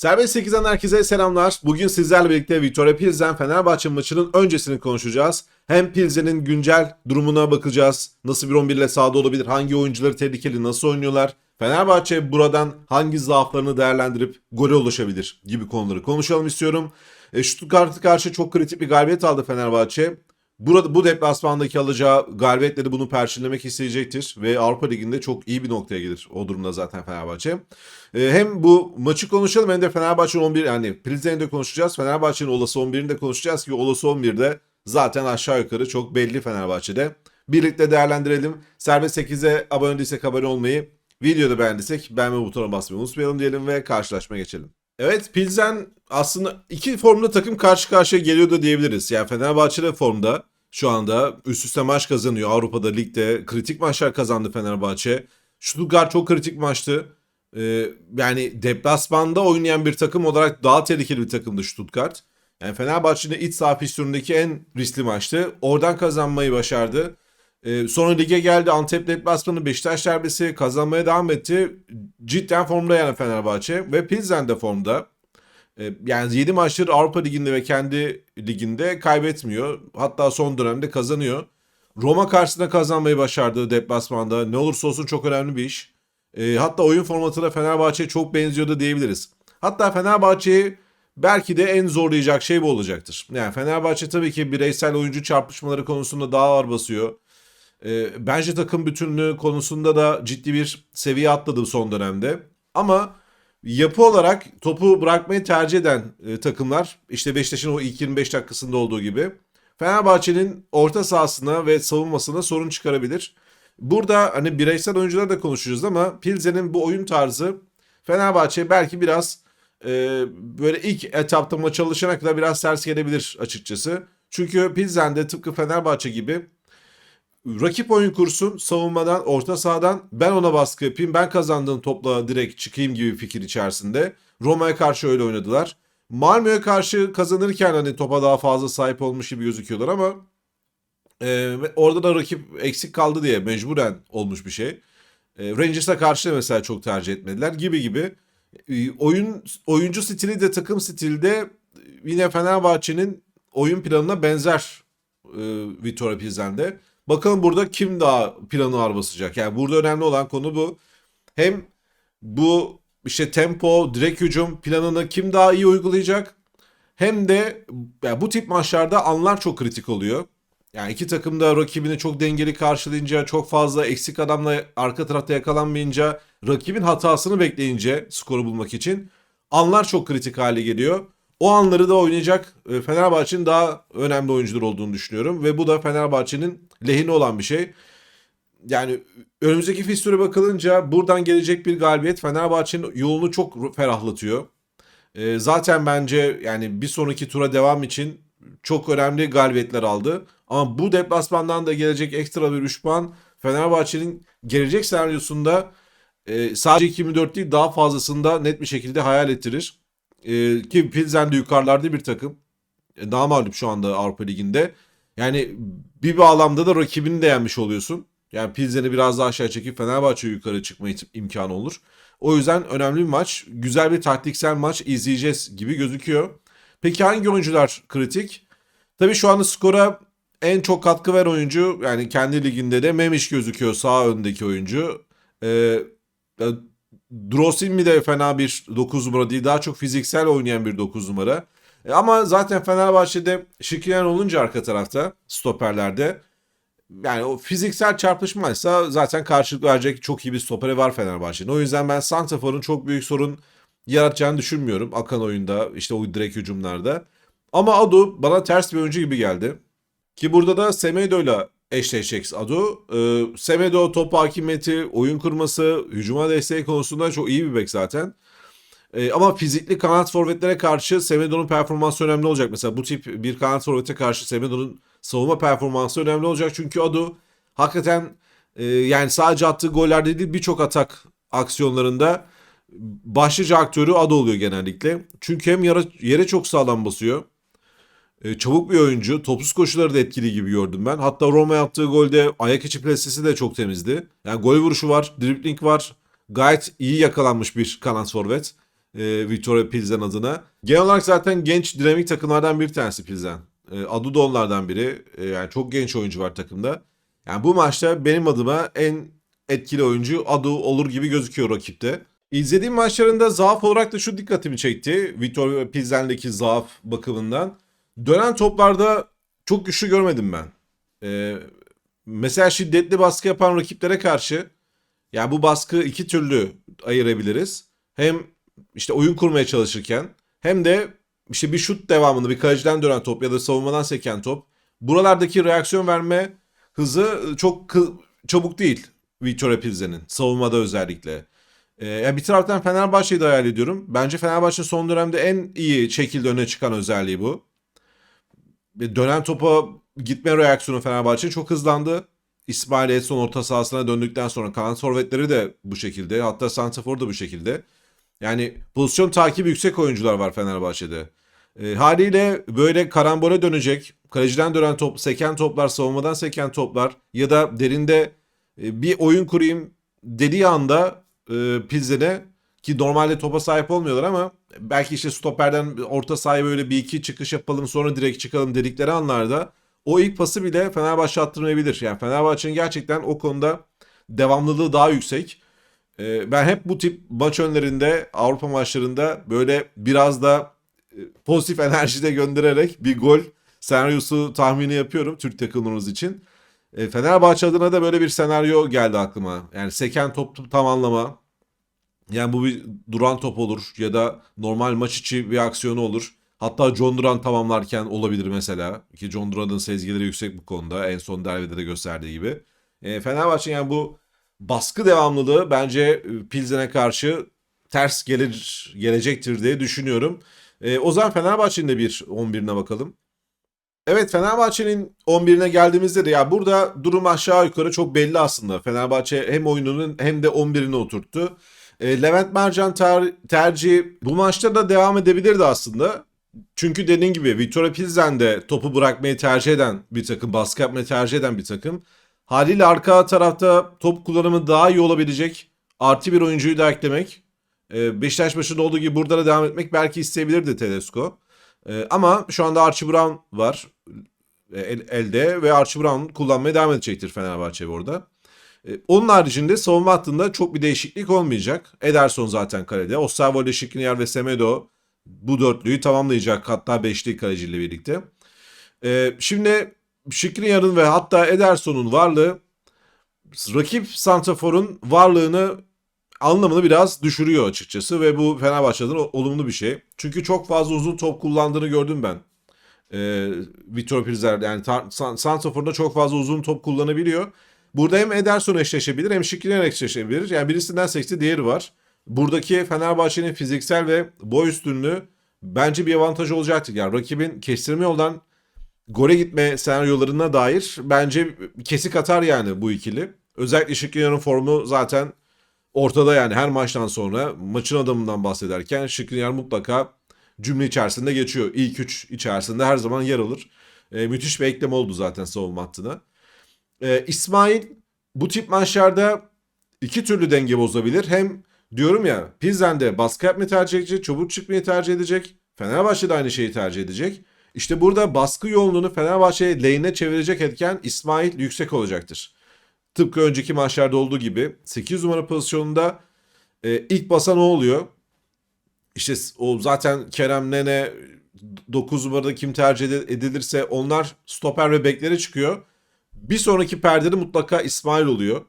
Serbest 8'den herkese selamlar. Bugün sizlerle birlikte Victoria Pilsen Fenerbahçe maçının öncesini konuşacağız. Hem Pilsen'in güncel durumuna bakacağız. Nasıl bir 11 ile sahada olabilir? Hangi oyuncuları tehlikeli? Nasıl oynuyorlar? Fenerbahçe buradan hangi zaaflarını değerlendirip gole ulaşabilir gibi konuları konuşalım istiyorum. E, Stuttgart'a karşı çok kritik bir galibiyet aldı Fenerbahçe. Burada bu deplasmandaki alacağı galibiyetle de bunu perçinlemek isteyecektir ve Avrupa Ligi'nde çok iyi bir noktaya gelir o durumda zaten Fenerbahçe. Ee, hem bu maçı konuşalım hem de Fenerbahçe'nin 11 yani de konuşacağız. Fenerbahçe'nin olası 11'ini de konuşacağız ki olası 11'de zaten aşağı yukarı çok belli Fenerbahçe'de. Birlikte değerlendirelim. Serbest 8'e abone değilsek abone olmayı, videoda beğendiysek beğenme butonuna basmayı unutmayalım diyelim ve karşılaşmaya geçelim. Evet Pilsen aslında iki formda takım karşı karşıya geliyordu diyebiliriz. Yani Fenerbahçe de formda şu anda üst üste maç kazanıyor. Avrupa'da ligde kritik maçlar kazandı Fenerbahçe. Stuttgart çok kritik maçtı. Ee, yani deplasmanda oynayan bir takım olarak daha tehlikeli bir takımdı Stuttgart. Yani Fenerbahçe'nin iç saha fisyonundaki en riskli maçtı. Oradan kazanmayı başardı. Ee, sonra lige geldi Antep deplasmanı Beşiktaş derbisi kazanmaya devam etti. Cidden formda yani Fenerbahçe ve Pilsen de formda. Ee, yani 7 maçtır Avrupa Ligi'nde ve kendi liginde kaybetmiyor. Hatta son dönemde kazanıyor. Roma karşısında kazanmayı başardı deplasmanda. Ne olursa olsun çok önemli bir iş. Ee, hatta oyun formatına Fenerbahçe'ye çok benziyordu diyebiliriz. Hatta Fenerbahçe'yi belki de en zorlayacak şey bu olacaktır. Yani Fenerbahçe tabii ki bireysel oyuncu çarpışmaları konusunda daha ağır basıyor. Ee, bence takım bütünlüğü konusunda da ciddi bir seviye atladı son dönemde. Ama yapı olarak topu bırakmayı tercih eden e, takımlar işte Beşiktaş'ın o ilk 25 dakikasında olduğu gibi Fenerbahçe'nin orta sahasına ve savunmasına sorun çıkarabilir. Burada hani bireysel oyuncuları da konuşacağız ama Pilsen'in bu oyun tarzı Fenerbahçe belki biraz e, böyle ilk etapta maç alışana kadar biraz ters gelebilir açıkçası. Çünkü Pilsen'de tıpkı Fenerbahçe gibi rakip oyun kursun savunmadan orta sahadan ben ona baskı yapayım ben kazandığım topla direkt çıkayım gibi fikir içerisinde. Roma'ya karşı öyle oynadılar. Malmö'ye karşı kazanırken hani topa daha fazla sahip olmuş gibi gözüküyorlar ama e, orada da rakip eksik kaldı diye mecburen olmuş bir şey. E, Rangers'a karşı da mesela çok tercih etmediler gibi gibi. E, oyun oyuncu stili de takım stilde yine Fenerbahçe'nin oyun planına benzer e, Vitória Pilsen'de. Bakalım burada kim daha planı ağır basacak. Yani burada önemli olan konu bu. Hem bu işte tempo, direkt hücum planını kim daha iyi uygulayacak? Hem de yani bu tip maçlarda anlar çok kritik oluyor. Yani iki takım da rakibini çok dengeli karşılayınca, çok fazla eksik adamla arka tarafta yakalanmayınca, rakibin hatasını bekleyince skoru bulmak için anlar çok kritik hale geliyor. O anları da oynayacak e, Fenerbahçe'nin daha önemli oyuncular olduğunu düşünüyorum. Ve bu da Fenerbahçe'nin lehine olan bir şey. Yani önümüzdeki fikstüre bakılınca buradan gelecek bir galibiyet Fenerbahçe'nin yolunu çok ferahlatıyor. E, zaten bence yani bir sonraki tura devam için çok önemli galibiyetler aldı. Ama bu deplasmandan da gelecek ekstra bir 3 puan Fenerbahçe'nin gelecek senaryosunda e, sadece 2004 değil daha fazlasında net bir şekilde hayal ettirir. E, ki Pilsen de yukarılarda bir takım. E, daha mağlup şu anda Avrupa Ligi'nde. Yani bir bağlamda da rakibini de yenmiş oluyorsun. Yani Pilsen'i biraz daha aşağı çekip Fenerbahçe yukarı çıkma imkanı olur. O yüzden önemli bir maç. Güzel bir taktiksel maç izleyeceğiz gibi gözüküyor. Peki hangi oyuncular kritik? Tabii şu anda skora en çok katkı veren oyuncu yani kendi liginde de Memiş gözüküyor sağ öndeki oyuncu. Ee, Drosim de fena bir 9 numara değil. Daha çok fiziksel oynayan bir 9 numara. E ama zaten Fenerbahçe'de Şikriyen olunca arka tarafta stoperlerde yani o fiziksel çarpışmaysa zaten karşılık verecek çok iyi bir stoperi var Fenerbahçe'nin. O yüzden ben Santrafor'un çok büyük sorun yaratacağını düşünmüyorum. Akan oyunda işte o direkt hücumlarda. Ama Adu bana ters bir oyuncu gibi geldi. Ki burada da Semedo'yla eşleşecek Adu. Ee, Semedo top hakimiyeti, oyun kurması, hücuma desteği konusunda çok iyi bir bek zaten. Ee, ama fizikli kanat forvetlere karşı Semedo'nun performansı önemli olacak. Mesela bu tip bir kanat forvete karşı Semedo'nun savunma performansı önemli olacak. Çünkü Adu hakikaten e, yani sadece attığı gollerde değil birçok atak aksiyonlarında başlıca aktörü Adu oluyor genellikle. Çünkü hem yere, yere çok sağlam basıyor. E, çabuk bir oyuncu. Topsuz koşuları da etkili gibi gördüm ben. Hatta Roma yaptığı golde ayak içi presesi de çok temizdi. Yani gol vuruşu var, dribling var. Gayet iyi yakalanmış bir kanat forvet. e, Victoria Pilsen adına. Genel olarak zaten genç dinamik takımlardan bir tanesi Pilsen. E, Adu da onlardan biri. E, yani çok genç oyuncu var takımda. Yani bu maçta benim adıma en etkili oyuncu Adu olur gibi gözüküyor rakipte. İzlediğim maçlarında zaaf olarak da şu dikkatimi çekti. Victoria Pilsen'deki zaaf bakımından. Dönen toplarda çok güçlü görmedim ben. Ee, mesela şiddetli baskı yapan rakiplere karşı yani bu baskı iki türlü ayırabiliriz. Hem işte oyun kurmaya çalışırken hem de işte bir şut devamında bir kaleciden dönen top ya da savunmadan seken top. Buralardaki reaksiyon verme hızı çok çabuk değil Victoria Pilsen'in savunmada özellikle. Ee, yani bir taraftan Fenerbahçe'yi de hayal ediyorum. Bence Fenerbahçe son dönemde en iyi şekilde öne çıkan özelliği bu. Dönen topa gitme reaksiyonu Fenerbahçe çok hızlandı. İsmail Edson orta sahasına döndükten sonra kanat forvetleri de bu şekilde. Hatta Santrafor da bu şekilde. Yani pozisyon takibi yüksek oyuncular var Fenerbahçe'de. E, haliyle böyle karambole dönecek, kaleciden dönen top, seken toplar, savunmadan seken toplar ya da derinde e, bir oyun kurayım dediği anda e, Pilsen'e ki normalde topa sahip olmuyorlar ama belki işte stoperden orta sahaya böyle bir iki çıkış yapalım sonra direkt çıkalım dedikleri anlarda o ilk pası bile Fenerbahçe attırmayabilir. Yani Fenerbahçe'nin gerçekten o konuda devamlılığı daha yüksek. Ee, ben hep bu tip maç önlerinde Avrupa maçlarında böyle biraz da e, pozitif enerjide göndererek bir gol senaryosu tahmini yapıyorum Türk takımımız için. E, Fenerbahçe adına da böyle bir senaryo geldi aklıma. Yani seken top tamamlama. Yani bu bir duran top olur ya da normal maç içi bir aksiyonu olur. Hatta John Duran tamamlarken olabilir mesela. Ki John Duran'ın sezgileri yüksek bu konuda. En son derbide de gösterdiği gibi. E, Fenerbahçe yani bu baskı devamlılığı bence e, Pilsen'e karşı ters gelir, gelecektir diye düşünüyorum. E, o zaman Fenerbahçe'nin de bir 11'ine bakalım. Evet Fenerbahçe'nin 11'ine geldiğimizde de ya burada durum aşağı yukarı çok belli aslında. Fenerbahçe hem oyununun hem de 11'ini oturttu. E, Levent Mercan ter- tercihi bu maçta da devam edebilirdi aslında. Çünkü dediğin gibi Victoria Pilsen de topu bırakmayı tercih eden bir takım, baskı yapmayı tercih eden bir takım. Haliyle arka tarafta top kullanımı daha iyi olabilecek artı bir oyuncuyu da eklemek. E, Beşiktaş başında olduğu gibi burada da devam etmek belki isteyebilirdi Tedesco. E, ama şu anda Archie Brown var e, el- elde ve Archie Brown kullanmaya devam edecektir Fenerbahçe burada. E, Onun haricinde savunma hattında çok bir değişiklik olmayacak. Ederson zaten kalede. Ostavio ile Skriniar ve Semedo bu dörtlüyü tamamlayacak. Hatta beşli kaleciyle birlikte. E, şimdi Skriniar'ın ve hatta Ederson'un varlığı rakip Santrafor'un varlığını anlamını biraz düşürüyor açıkçası ve bu Fenerbahçe'den olumlu bir şey. Çünkü çok fazla uzun top kullandığını gördüm ben. Ee, Vitor Pilser yani Santrafor'da çok fazla uzun top kullanabiliyor. Burada hem Ederson eşleşebilir hem Skriniar eşleşebilir. Yani birisinden seçti diğeri var. Buradaki Fenerbahçenin fiziksel ve boy üstünlüğü bence bir avantaj olacaktır. Yani rakibin kestirme yoldan gole gitme senaryolarına dair bence kesik atar yani bu ikili. Özellikle Skriniar'ın formu zaten ortada yani her maçtan sonra maçın adamından bahsederken Skriniar mutlaka cümle içerisinde geçiyor. İlk üç içerisinde her zaman yer alır. E, müthiş bir eklem oldu zaten savunma hattına. E, İsmail bu tip maçlarda iki türlü denge bozabilir. Hem diyorum ya Pilsen'de baskı yapmayı tercih edecek, çabuk çıkmayı tercih edecek. Fenerbahçe de aynı şeyi tercih edecek. İşte burada baskı yoğunluğunu Fenerbahçe lehine çevirecek etken İsmail yüksek olacaktır. Tıpkı önceki maçlarda olduğu gibi 8 numara pozisyonunda e, ilk basan o oluyor. İşte o zaten Kerem Nene 9 numarada kim tercih edi- edilirse onlar stoper ve beklere çıkıyor. Bir sonraki perdede mutlaka İsmail oluyor.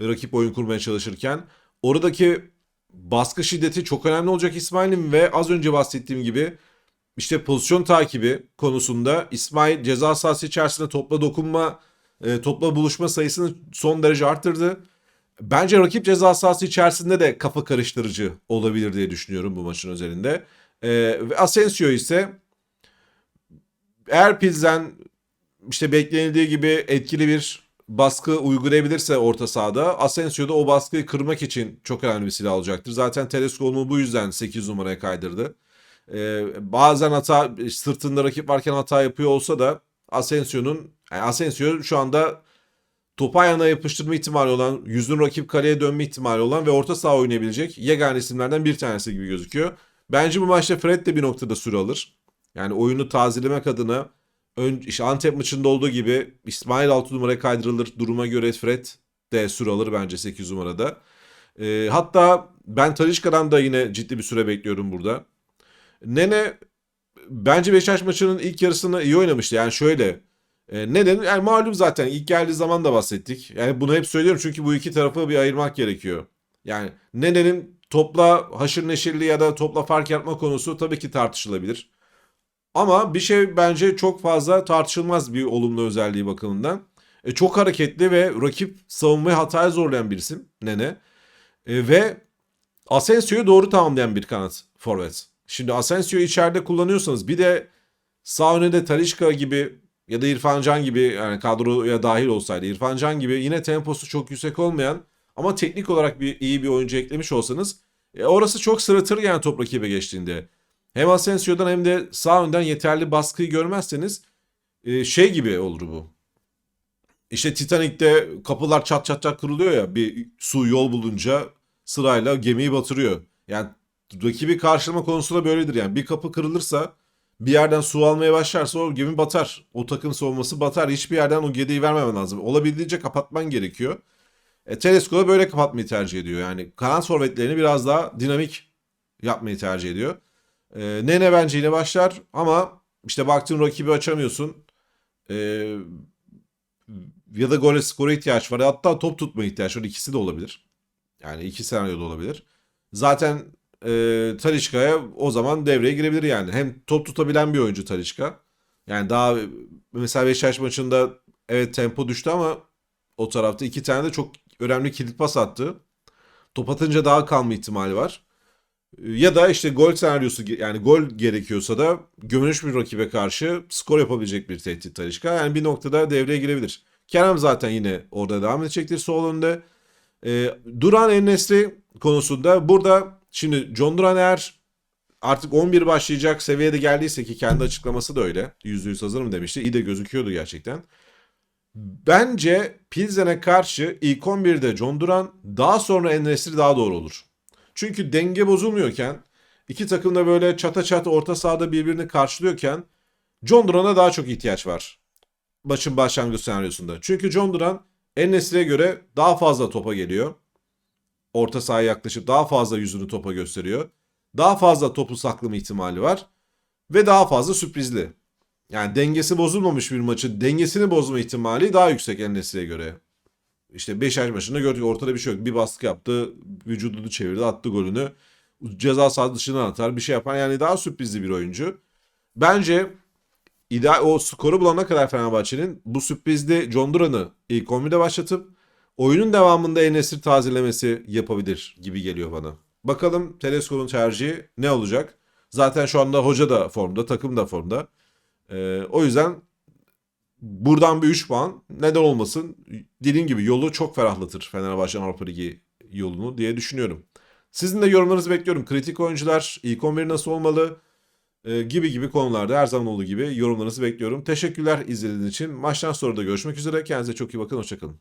Rakip oyun kurmaya çalışırken. Oradaki baskı şiddeti çok önemli olacak İsmail'in ve az önce bahsettiğim gibi işte pozisyon takibi konusunda İsmail ceza sahası içerisinde topla dokunma, e, topla buluşma sayısını son derece arttırdı. Bence rakip ceza sahası içerisinde de kafa karıştırıcı olabilir diye düşünüyorum bu maçın özelinde. E, ve Asensio ise eğer Pilsen işte beklenildiği gibi etkili bir baskı uygulayabilirse orta sahada Asensio da o baskıyı kırmak için çok önemli bir silah olacaktır. Zaten Tedesco onu bu yüzden 8 numaraya kaydırdı. Ee, bazen hata sırtında rakip varken hata yapıyor olsa da Asensio'nun yani Asensio şu anda topu ayağına yapıştırma ihtimali olan, yüzün rakip kaleye dönme ihtimali olan ve orta saha oynayabilecek yegane isimlerden bir tanesi gibi gözüküyor. Bence bu maçta Fred de bir noktada süre alır. Yani oyunu tazelemek adına ön, işte Antep maçında olduğu gibi İsmail 6 numaraya kaydırılır. Duruma göre Fred de süre alır bence 8 numarada. Ee, hatta ben Talişka'dan da yine ciddi bir süre bekliyorum burada. Nene bence Beşiktaş maçının ilk yarısını iyi oynamıştı. Yani şöyle e, neden? Yani malum zaten ilk geldiği zaman da bahsettik. Yani bunu hep söylüyorum çünkü bu iki tarafı bir ayırmak gerekiyor. Yani Nene'nin topla haşır neşirli ya da topla fark yapma konusu tabii ki tartışılabilir. Ama bir şey bence çok fazla tartışılmaz bir olumlu özelliği bakımından. E, çok hareketli ve rakip savunmayı hataya zorlayan bir isim Nene. E, ve Asensio'yu doğru tamamlayan bir kanat forvet. Şimdi Asensio'yu içeride kullanıyorsanız bir de sağ önde de Talişka gibi ya da İrfan Can gibi yani kadroya dahil olsaydı İrfan Can gibi yine temposu çok yüksek olmayan ama teknik olarak bir iyi bir oyuncu eklemiş olsanız e, orası çok sırıtır yani top rakibe geçtiğinde. Hem Asensio'dan hem de sağ önden yeterli baskıyı görmezseniz e, şey gibi olur bu. İşte Titanik'te kapılar çat çat çat kırılıyor ya bir su yol bulunca sırayla gemiyi batırıyor. Yani rakibi karşılama konusu da böyledir yani. Bir kapı kırılırsa bir yerden su almaya başlarsa o gemi batar. O takım savunması batar. Hiçbir yerden o gediği vermemen lazım. Olabildiğince kapatman gerekiyor. E, Tedesco da böyle kapatmayı tercih ediyor. Yani kanat forvetlerini biraz daha dinamik yapmayı tercih ediyor. E, Nene bence yine başlar ama işte baktığın rakibi açamıyorsun. E, ya da gole skora ihtiyaç var. Hatta top tutma ihtiyaç var. İkisi de olabilir. Yani iki senaryo da olabilir. Zaten e, Talişka'ya o zaman devreye girebilir yani. Hem top tutabilen bir oyuncu Talişka. Yani daha mesela Beşiktaş maçında evet tempo düştü ama o tarafta iki tane de çok önemli kilit pas attı. Top atınca daha kalma ihtimali var. Ya da işte gol senaryosu yani gol gerekiyorsa da gömülmüş bir rakibe karşı skor yapabilecek bir tehdit Talişka. Yani bir noktada devreye girebilir. Kerem zaten yine orada devam edecektir sol önde. Ee, Duran Ennesri konusunda burada şimdi John Duran eğer artık 11 başlayacak seviyede geldiyse ki kendi açıklaması da öyle. %100 hazırım demişti. İyi de gözüküyordu gerçekten. Bence Pilsen'e karşı ilk 11'de John Duran daha sonra Ennesri daha doğru olur. Çünkü denge bozulmuyorken iki takım da böyle çata çat orta sahada birbirini karşılıyorken John Duran'a daha çok ihtiyaç var. Maçın başlangıç senaryosunda. Çünkü John Duran Enes'e göre daha fazla topa geliyor. Orta sahaya yaklaşıp daha fazla yüzünü topa gösteriyor. Daha fazla topu saklama ihtimali var. Ve daha fazla sürprizli. Yani dengesi bozulmamış bir maçın dengesini bozma ihtimali daha yüksek Enes'e göre. İşte Beşiktaş maçında gördük ortada bir şey yok. Bir baskı yaptı, vücudunu çevirdi, attı golünü. Ceza sahası dışından atar, bir şey yapar. Yani daha sürprizli bir oyuncu. Bence ideal o skoru bulana kadar Fenerbahçe'nin bu sürprizli John Duran'ı ilk 11'de başlatıp oyunun devamında Enes'i tazelemesi yapabilir gibi geliyor bana. Bakalım Tedesco'nun tercihi ne olacak? Zaten şu anda hoca da formda, takım da formda. Ee, o yüzden buradan bir 3 puan neden olmasın? Dediğim gibi yolu çok ferahlatır Fenerbahçe'nin Avrupa Ligi yolunu diye düşünüyorum. Sizin de yorumlarınızı bekliyorum. Kritik oyuncular, ilk 11 nasıl olmalı? e, gibi gibi konularda her zaman olduğu gibi yorumlarınızı bekliyorum. Teşekkürler izlediğiniz için. Maçtan sonra da görüşmek üzere. Kendinize çok iyi bakın. Hoşçakalın.